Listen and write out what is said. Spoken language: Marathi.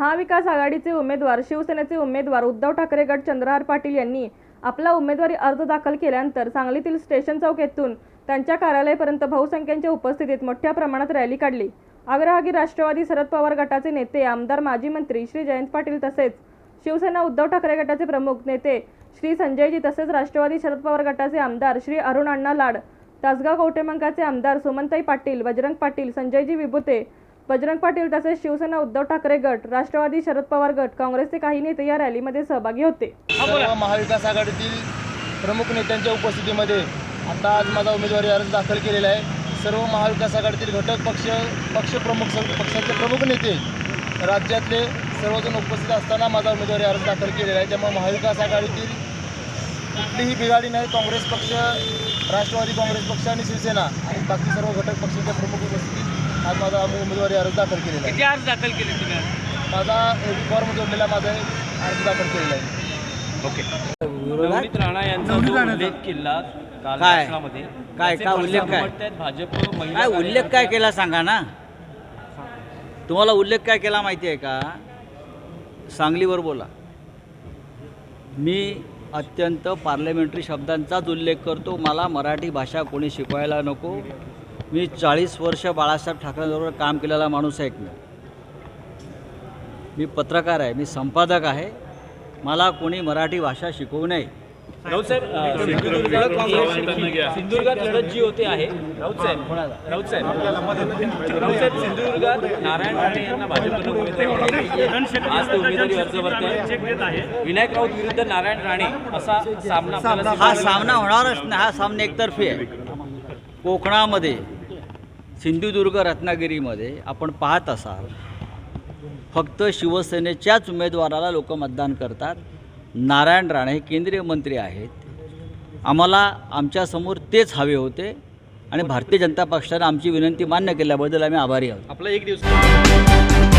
महाविकास आघाडीचे उमेदवार शिवसेनेचे उमेदवार उद्धव ठाकरे गट चंद्रहार पाटील यांनी आपला उमेदवारी अर्ज दाखल केल्यानंतर सांगलीतील स्टेशन चौक येथून त्यांच्या कार्यालयापर्यंत बहुसंख्यांच्या उपस्थितीत मोठ्या प्रमाणात रॅली काढली. आग्रहागी राष्ट्रवादी शरद पवार गटाचे नेते आमदार माजी मंत्री श्री जयंत पाटील तसेच शिवसेना उद्धव ठाकरे गटाचे प्रमुख नेते श्री संजयजी तसेच राष्ट्रवादी शरद पवार गटाचे आमदार श्री अरुण अण्णा लाड तासगाव कवटेमंकाचे आमदार सुमनताई पाटील बजरंग पाटील संजयजी विभुते बजरंग पाटील तसेच शिवसेना उद्धव ठाकरे गट राष्ट्रवादी शरद पवार गट काँग्रेसचे काही नेते या रॅलीमध्ये सहभागी होते. महाविकास आघाडीतील प्रमुख नेत्यांच्या उपस्थितीमध्ये आता आज माझा उमेदवारी अर्ज दाखल केलेला आहे. सर्व महाविकास आघाडीतील घटक पक्ष पक्षप्रमुख पक्षाचे प्रमुख नेते राज्यातले सर्वजण उपस्थित असताना माझा उमेदवारी अर्ज दाखल केलेला आहे. त्यामुळे महाविकास आघाडीतील कुठलीही बिघाडी नाही काँग्रेस पक्ष राष्ट्रवादी काँग्रेस पक्ष आणि शिवसेना आणि बाकी सर्व घटक पक्षाच्या प्रमुख उपस्थितीत आज माझा उमेदवारी अर्ज दाखल केलेला आहे किती अर्ज दाखल केले तुम्ही आज? माझा एक फॉर्म जोडलेला माझा एक अर्ज दाखल केलेला आहे ओके नवनीत राणा यांचा जो उल्लेख केला काल काय? भाषणामध्ये काय? त्याचे काय उल्लेख काय? उमटतायत भाजप महिला काय उल्लेख काय केला सांगा ना तुम्हाला उल्लेख काय केला माहिती आहे का सांगलीवर बोला मी अत्यंत पार्लमेंटरी शब्दांचाच उल्लेख करतो मला मराठी भाषा कोणी शिकवायला नको मी चाळीस वर्ष बाळासाहेब ठाकरेंबरोबर काम केलेला माणूस आहे एक मी. मी पत्रकार आहे मी संपादक आहे. मला कोणी मराठी भाषा शिकवू नये. राऊत साहेब सिंधुदुर्गात सिंधुदुर्गात लढत जी होते आहे राऊत साहेब राऊत साहेब. राऊत साहेब सिंधुदुर्गात नारायण राणे यांना उमेदवारी मिळाली. आज ते उमेदवारी अर्ज भरते विनायक राऊत विरुद्ध नारायण राणे असा सामना आपल्याला हा सामना होणारच नाही हा सामना एकतर्फी आहे. कोकणामध्ये सिंधुदुर्ग रत्नागिरीमध्ये आपण पाहत असाल फक्त शिवसेनेच्याच उमेदवाराला लोक मतदान करतात. नारायण राणे हे केंद्रीय मंत्री आहेत. आम्हाला आमच्यासमोर तेच हवे होते आणि भारतीय जनता पक्षाने आमची विनंती मान्य केल्याबद्दल आम्ही आभारी आहोत. आपला एक दिवस